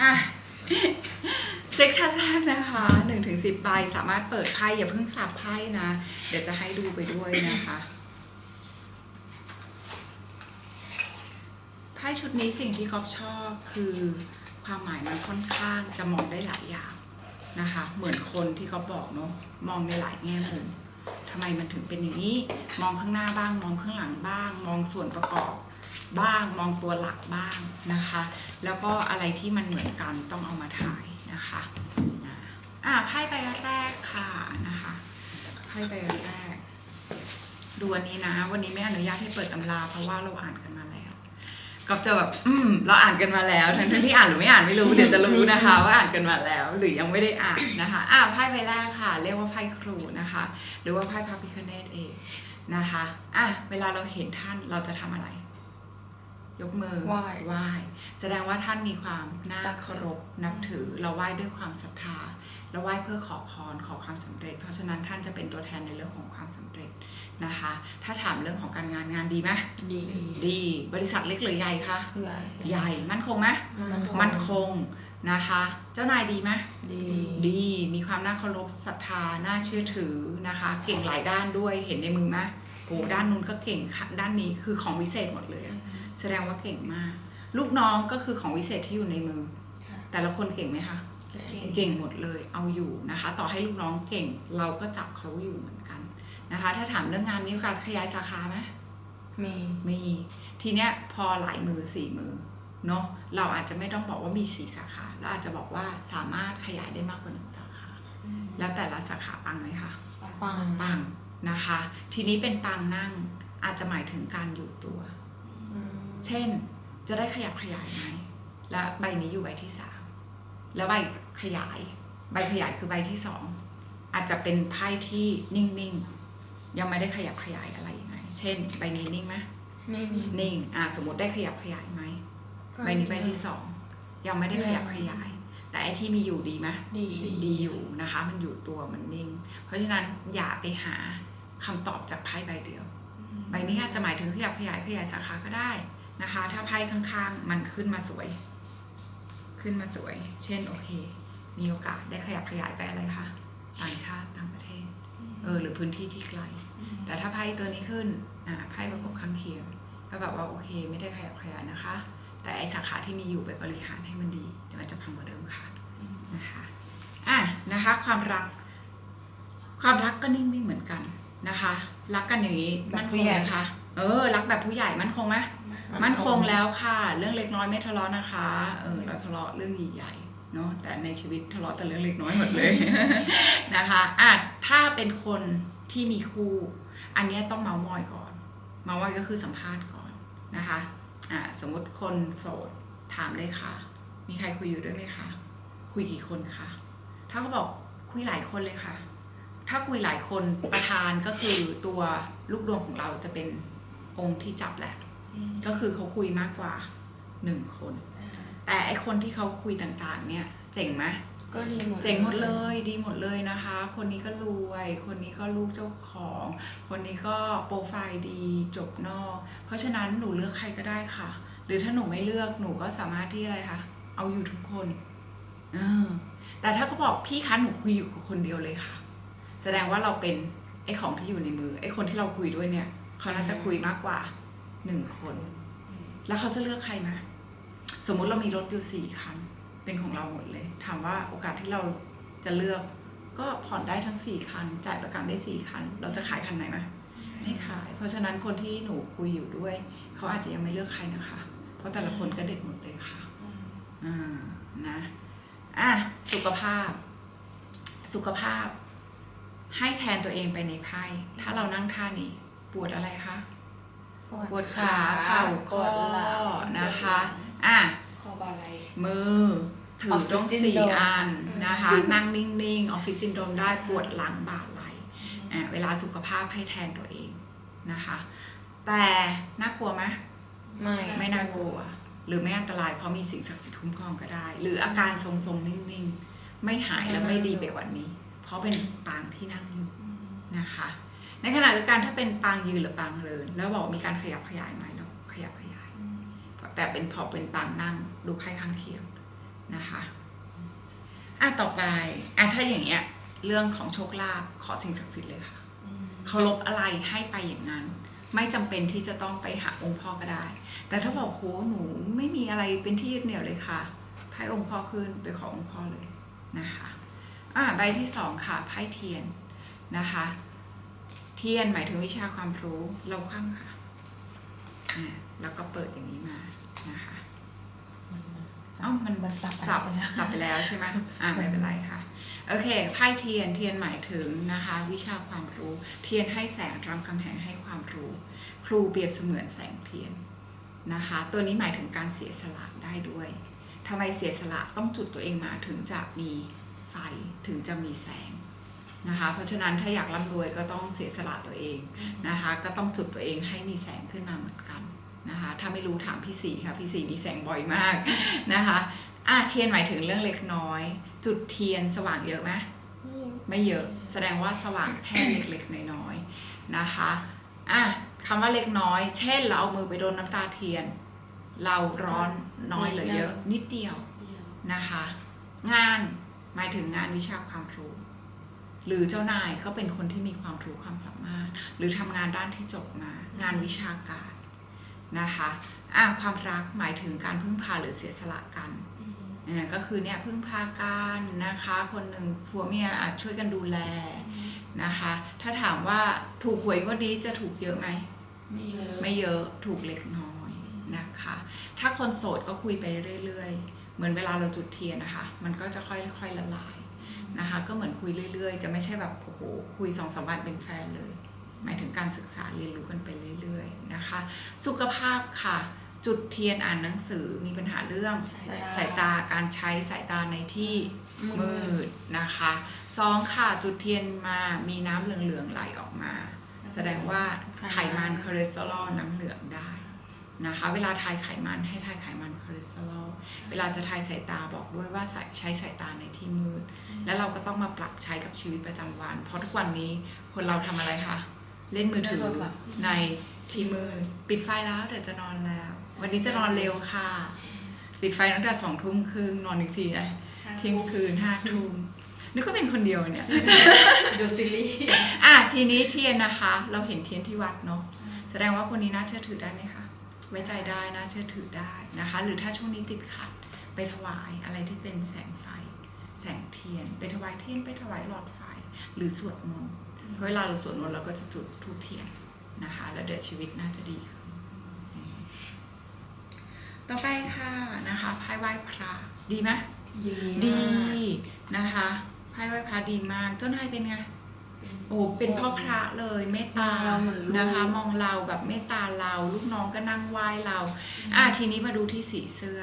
อะเซ็กชันแรกนะคะหนึ่งถึงสิบใบสามารถเปิดไพ่อย่าเพิ่งสับไพ่นะ เดี๋ยวจะให้ดูไปด้วยนะคะไพ่ชุดนี้สิ่งที่กอฟชอบคือความหมายมันค่อนข้างจะมองได้หลายอย่างนะคะ เหมือนคนที่เขาบอกเนาะมองในหลายแง่มุมทำไมมันถึงเป็นอย่างนี้ มองข้างหน้าบ้าง มองข้างหลังบ้าง มองส่วนประกอบ บ้างมองตัวหลักบ้างนะคะ แล้วก็อะไรที่มันเหมือนกันต้องเอามาถ่ายนะคะอะอะไพ่ใบแรกค่ะนะคะไพ่ใบแรกดูอันนี้นะ วันนี้ไม่อนุญาตให้เปิดตำรา เพราะว่าเราอ่านกันมาแล้วก็จะแบบอืมเราอ่านกันมาแล้วทั้งที่อ่านหรือไม่อ่านไม่รู้เดี๋ยวจะรู้นะคะ ว่าอ่านกันมาแล้ว หรือยังไม่ได้อ่านนะคะอะไพ่ใบแรกค่ะ เรียกว่าไพ่ครูนะคะ หรือว่าไพ่พระพิคเนตเองนะคะอะเวลาเราเห็นท่านเราจะทำอะไร ยกมือไหว้ไหว้แสดงว่าท่านมีความน่าศรัทธาเคารพนับถือ เราไหว้ด้วยความศรัทธาเราไหว้เพื่อขอพรขอความสำเร็จ เพราะฉะนั้นท่านจะเป็นตัวแทนในเรื่องของความสำเร็จนะคะ ถ้าถามเรื่องของการงานงานดีไหมดีดี บริษัทเล็กหรือใหญ่คะใหญ่ใหญ่มั่นคงไหมมันคงมั่นคงนะคะ เจ้านายดีไหมดีดีมีความน่าเคารพศรัทธาน่าเชื่อถือนะคะ เก่งหลายด้านด้วยเห็นในมือไหมโอ้ด้านนู้นก็เก่งค่ะด้านนี้คือของวิเศษหมดเลยอะ แสดงว่าเก่งมาก ลูกน้องก็คือของวิเศษที่อยู่ในมือค่ะแต่ละคนเก่งไหมคะ เก่งหมดเลยเอาอยู่นะคะ ต่อให้ลูกน้องเก่งเราก็จับเขาอยู่เหมือนกันนะคะ ถ้าถามเรื่องงานมีโอกาสขยายสาขาไหมมีมีทีเนี้ยพอหลายมือสี่มือเนาะเราอาจจะไม่ต้องบอกว่ามีสี่สาขาเราอาจจะบอกว่าสามารถขยายได้มากกว่าหนึ่งสาขา แล้วแต่ละสาขาปังไหมคะปังปังนะคะ ทีนี้เป็นปังนั่งอาจจะหมายถึงการอยู่ตัวอืม เช่น จะได้ขยับขยายไหม และใบนี้อยู่ใบที่สามแล้วใบขยาย ใบขยายคือใบที่สองอาจจะเป็นไพ่ที่นิ่งๆ ยังไม่ได้ขยับขยายอะไรยังไง เช่น ใบนี้นิ่งไหมไม่มีนิ่งอ่าสมมติได้ขยับขยายไหมใบนี้ใบที่สองยังไม่ได้ขยับขยาย แต่ไอที่มีอยู่ดีไหมดีดีอยู่นะคะ มันอยู่ตัวมันนิ่ง เพราะฉะนั้นอย่าไปหาคำตอบจากไพ่ใบเดียวใบนี้อาจจะหมายถึงขยับขยายขยายสาขาก็ได้ นะคะ ถ้าไพ่ข้างๆ มันขึ้นมาสวย ขึ้นมาสวย เช่นโอเค มีโอกาสได้ขยับขยายไปอะไรคะต่างชาติต่างประเทศเออหรือพื้นที่ที่ไกล แต่ถ้าไพ่ตัวนี้ขึ้นอ่าไพ่ประกบข้างเคียงก็แบบว่าโอเค ไม่ได้ขยับขยายนะคะ แต่ไอสาขาที่มีอยู่ไปบริหารให้มันดีเดี๋ยวมันจะพังกว่าเดิมค่ะนะคะอะนะคะ ความรัก ความรักก็นิ่งๆเหมือนกันนะคะ รักกันอย่างนี้มั่นคงไหมคะเออ รักแบบผู้ใหญ่มั่นคงไหม มั่นคงแล้วค่ะ เรื่องเล็กน้อยไม่ทะเลาะนะคะ เออเราทะเลาะเรื่องใหญ่ๆเนาะแต่ในชีวิตทะเลาะแต่เรื่องเล็กน้อยหมดเลยนะคะอะถ้าเป็นคนที่มีคู่ อันนี้ต้องเมาส์มอยก่อน เมาส์มอยก็คือสัมภาษณ์ก่อนนะคะอะสมมติคนโสดถามเลยค่ะ มีใครคุยอยู่ด้วยไหมคะคุยกี่คนคะถ้าเขาบอกคุยหลายคนเลยค่ะ ถ้าคุยหลายคนประธานก็คือตัวลูกดวงของเราจะเป็นองค์ที่จับแหละ ก็คือเขาคุยมากกว่าหนึ่งคน แต่ไอคนที่เขาคุยต่างๆ เนี่ย เจ๋งไหมก็ดีหมดเจ๋งหมดเลยดีหมดเลยนะคะ คนนี้ก็รวย คนนี้ก็ลูกเจ้าของ คนนี้ก็โปรไฟล์ดีจบนอก เพราะฉะนั้นหนูเลือกใครก็ได้ค่ะ หรือถ้าหนูไม่เลือกหนูก็สามารถที่อะไรคะเอาอยู่ทุกคนเออแต่ถ้าเขาบอกพี่คะหนูคุยอยู่กับคนเดียวเลยค่ะ แสดงว่าเราเป็นไอ้ของที่อยู่ในมือไอ้คนที่เราคุยด้วยเนี่ยเขาน่าจะคุยมากกว่า หนึ่งคน แล้วเขาจะเลือกใครไหมสมมุติเรามีรถอยู่สี่คัน เป็นของเราหมดเลย ถามว่าโอกาสที่เราจะเลือก ก็ผ่อนได้ทั้งสี่คัน จ่ายประกันได้สี่คัน เราจะขายคันไหนไหมไม่ขาย เพราะฉะนั้นคนที่หนูคุยอยู่ด้วย เขาอาจจะยังไม่เลือกใครนะคะ เพราะแต่ละคนก็เด็ดหมดเลยค่ะอ่านะอะสุขภาพ สุขภาพ ให้แทนตัวเองไปในไพ่ถ้าเรานั่งท่านี้ ปวดอะไรคะ ปวดขาเข่าปข้อวดหลังนะคะ อะคอบาไหลมือถือต้อง Office สี่ syndrome อันนะคะ นั่งนิ่งๆออฟฟิศซินโดรมได้ปวดหลังบ่าไหลอะเวลาสุขภาพให้แทนตัวเองนะคะ แต่น่ากลัวไหมไม่ไม่น่ากลัว หรือไม่อันตรายเพราะมีสิ่งศักดิ์สิทธิ์คุ้มครองก็ได้ หรืออาการทรงๆนิ่งๆ ไม่หายและไม่ดีไปกว่านี้ เพราะเป็นปางที่นั่งอยู่นะคะ ในขณะเดียวกันถ้าเป็นปางยืนหรือปางเดินแล้วบอกมีการขยับขยายไหมเราขยับขยาย แต่เป็นพอเป็นปางนั่งดูไพ่ข้างเคียงนะคะอะต่อไปอะถ้าอย่างเงี้ย เรื่องของโชคลาภขอสิ่งศักดิ์สิทธิ์เลยค่ะเคารพอะไรให้ไปอย่างนั้น ไม่จำเป็นที่จะต้องไปหาองค์พ่อก็ได้ แต่ถ้าบอกโหหนูไม่มีอะไรเป็นที่ยึดเหนี่ยวเลยค่ะไพ่องค์พ่อขึ้นไปขอองค์พ่อเลยนะคะอ่าใบที่สองค่ะไพ่เทียนนะคะ เทียนหมายถึงวิชาความรู้เราคว่ำค่ะอ่าแล้วก็เปิดอย่างนี้มานะคะเอ้ามันมันสับสับไปแล้วสับไปแล้วใช่ไหมอ่าไม่เป็นไรค่ะโอเคไพ่เทียนเทียนหมายถึงนะคะ วิชาความรู้ เทียนให้แสงรำคำแหงให้ความรู้ ครูเปรียบเสมือนแสงเทียนนะคะ ตัวนี้หมายถึงการเสียสละได้ด้วยทำไมเสียสละต้องจุดตัวเองมาถึงจะมีไฟถึงจะมีแสง นะคะ เพราะฉะนั้นถ้าอยากร่ำรวยก็ต้องเสียสละตัวเองนะคะ ก็ต้องจุดตัวเองให้มีแสงขึ้นมาเหมือนกันนะคะ ถ้าไม่รู้ถามพี่สีค่ะ พี่สีมีแสงบ่อยมากนะคะอะเทียนหมายถึงเรื่องเล็กน้อย จุดเทียนสว่างเยอะไหมไม่เยอะ แสดงว่าสว่างแค่เล็กๆน้อยๆนะคะอะคำว่าเล็กน้อย เช่น เราเอามือไปโดนน้ำตาเทียน เราร้อนน้อยหรือเยอะ นิดเดียวนะคะ งานหมายถึงงานวิชาความรู้ หรือเจ้านายเขาเป็นคนที่มีความรู้ความสามารถ หรือทำงานด้านที่จบมา งานวิชาการนะคะอะความรักหมายถึงการพึ่งพาหรือเสียสละกันอ่าก็คือเนี่ยพึ่งพากันนะคะ คนหนึ่งผัวเมียอาจช่วยกันดูแลนะคะ ถ้าถามว่าถูกหวยงวันนี้จะถูกเยอะไหมไม่เยอะไม่เยอะถูกเล็กน้อยนะคะ ถ้าคนโสดก็คุยไปเรื่อยๆ เหมือนเวลาเราจุดเทียนนะคะ มันก็จะค่อยๆละลาย นะคะก็เหมือนคุยเรื่อย ๆ จะไม่ใช่แบบโอ้โหคุยสองสามวันเป็นแฟนเลย หมายถึงการศึกษาเรียนรู้กันไปเรื่อย ๆนะคะ สุขภาพค่ะ จุดเทียนอ่านหนังสือมีปัญหาเรื่องสายตา สายตาการใช้สายตาในที่มืดนะคะสองค่ะ จุดเทียนมามีน้ำเหลืองๆไหลออกมา แสดงว่าไขมันคอเลสเตอรอลน้ำเหลืองได้นะคะ เวลาทายไขมันให้ทายไขมันคอเลสเตอรอล เวลาจะทายสายตาบอกด้วยว่าใช้สายตาในที่มืด แล้วเราก็ต้องมาปรับใช้กับชีวิตประจำวัน เพราะทุกวันนี้คนเราทำอะไรคะ เล่นมือถือเล่นโทรศัพท์ในที่มืด ปิดไฟแล้วเดี๋ยวจะนอนแล้ว วันนี้จะนอนเร็วค่ะ ปิดไฟตั้งแต่สองทุ่มครึ่งนอนอีกทีอะเที่ยงคืนห้าทุ่มนึกว่าเป็นคนเดียวเนี่ยดูซีรีส์อะทีนี้เทียนนะคะ เราเห็นเทียนที่วัดเนาะแสดงว่าคนนี้น่าเชื่อถือได้ไหมคะ ไว้ใจได้น่าเชื่อถือได้นะคะ หรือถ้าช่วงนี้ติดขัดไปถวายอะไรที่เป็นแสงไฟ แสงเทียน ไปถวายเทียนไปถวายหลอดไฟ หรือสวดมนต์เวลาเราสวดมนต์เราก็จะจุดธูปเทียนนะคะ แล้วเดี๋ยวชีวิตน่าจะดีขึ้นอืมต่อไปค่ะนะคะไพ่ไหว้พระดีไหมดีดีมากนะคะไพ่ไหว้พระดีมากเจ้านายเป็นไง โอ้เป็นพ่อพระเลยเมตตามองเราเหมือนลูก นะคะ มองเราแบบเมตตาเราลูกน้องก็นั่งไหว้เรา อะทีนี้มาดูที่สีเสื้อ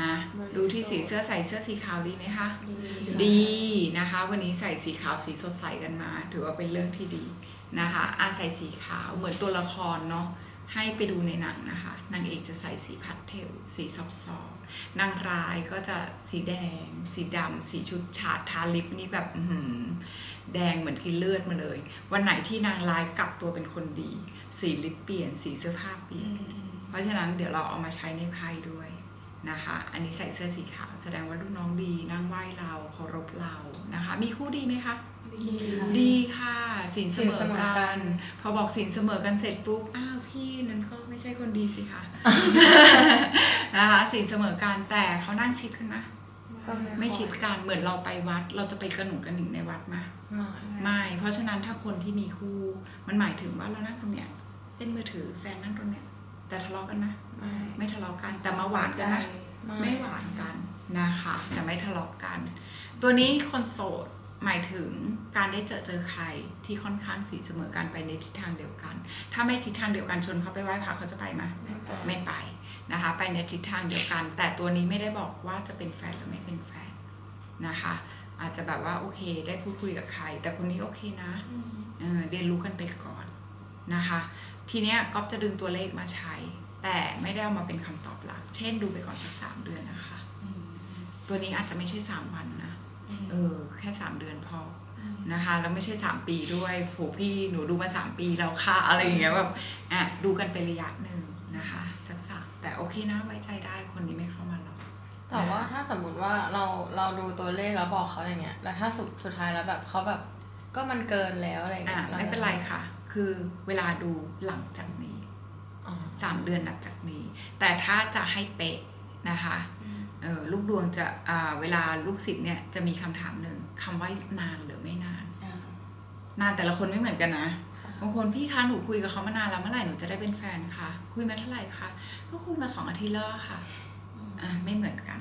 นะดูที่สีเสื้อใส่เสื้อสีขาวดีไหมคะดีนะคะ วันนี้ใส่สีขาวสีสดใสกันมา ถือว่าเป็นเรื่องที่ดีนะคะอาใส่สีขาวเหมือนตัวละครเนาะ ให้ไปดูในหนังนะคะนางเอกจะใส่สีพัดเทลสีซอบซอบๆนางร้ายก็จะสีแดง สีดำสีชุดฉาดทาลิปนี่แบบแดงเหมือนกินเลือดมาเลย วันไหนที่นางร้ายกลับตัวเป็นคนดี สีลิปเปลี่ยนสีเสื้อผ้าเปลี่ยน เพราะฉะนั้นเดี๋ยวเราเอามาใช้ในไพ่ด้วยนะคะ อันนี้ใส่เสื้อสีขาวแสดงว่าลูกน้องดีนั่งไหว้เราเคารพเรานะคะ มีคู่ดีไหมคะ ดีค่ะดีค่ะสินเสมอสินเสมอกักันนพอบอกสินเสมอกันเสร็จปุ๊บอ้าวพี่นั้นก็ไม่ใช่คนดีสิคะนะคะสินเสมอกันแต่เขานั่งชิดขึ้นนะก็ไม่ชิดกันเหมือนเราไปวัด เราจะไปกระหนุกกระหนิงในวัดไหมไม่ไม่ เพราะฉะนั้นถ้าคนที่มีคู่ มันหมายถึงว่าเรานั่งตรงเนี้ยเล่นมือถือแฟนนั่งตรงเนี้ย แต่ทะเลาะกันนะไม่ไม่ทะเลาะกันแต่มาหวานกันนะไม่หวานกันนะคะ แต่ไม่ทะเลาะกัน ตัวนี้คนโสด หมายถึงการได้เจอเจอใครที่ค่อนข้างสีเสมอกันไปในทิศทางเดียวกัน ถ้าไม่ทิศทางเดียวกันชวนเขาไปไหว้พระเขาจะไปไหมไม่ไปไม่ไปนะคะ ไปในทิศทางเดียวกัน แต่ตัวนี้ไม่ได้บอกว่าจะเป็นแฟนหรือไม่เป็นแฟนนะคะ อาจจะแบบว่าโอเค ได้พูดคุยกับใคร แต่คนนี้โอเคนะเออเรียนรู้กันไปก่อนนะคะ ทีเนี้ยก๊อฟจะดึงตัวเลขมาใช้ แต่ไม่ได้เอามาเป็นคำตอบหลัก เช่นดูไปก่อนสักสามเดือนนะคะ ตัวนี้อาจจะไม่ใช่สามวันนะ เออแค่สามเดือนพอนะคะ แล้วไม่ใช่สามปีด้วยโหพี่หนูดูมาสามปีแล้วค่ะอะไรอย่างเงี้ยแบบอะดูกันเป็นระยะหนึ่งนะคะสักสามแต่โอเคนะไว้ใจได้คนนี้ไม่เข้ามาหรอกแต่ว่าถ้าสมมุติว่าเราเราดูตัวเลขแล้วบอกเขาอย่างเงี้ย แล้วถ้าสุดสุดท้ายแล้วแบบเขาแบบก็มันเกินแล้วอะไรอ่าเงี้ยาไม่เป็นไรค่ะ คือเวลาดูหลังจากนี้อ๋อสามเดือนหลังจากนี้ แต่ถ้าจะให้เป๊ะนะคะเออ ลูกดวงจะอ่าเวลาลูกศิษย์เนี่ยจะมีคำถามหนึ่งคำว่านานหรือไม่นานอ่านานแต่ละคนไม่เหมือนกันนะบางคนพี่คะหนูคุยกับเขามานานแล้วเมื่อไหร่หนูจะได้เป็นแฟนคะคุยมาเท่าไหร่คะก็คุยมาสองอาทิตย์แล้วอะค่ะ อ่าไม่เหมือนกัน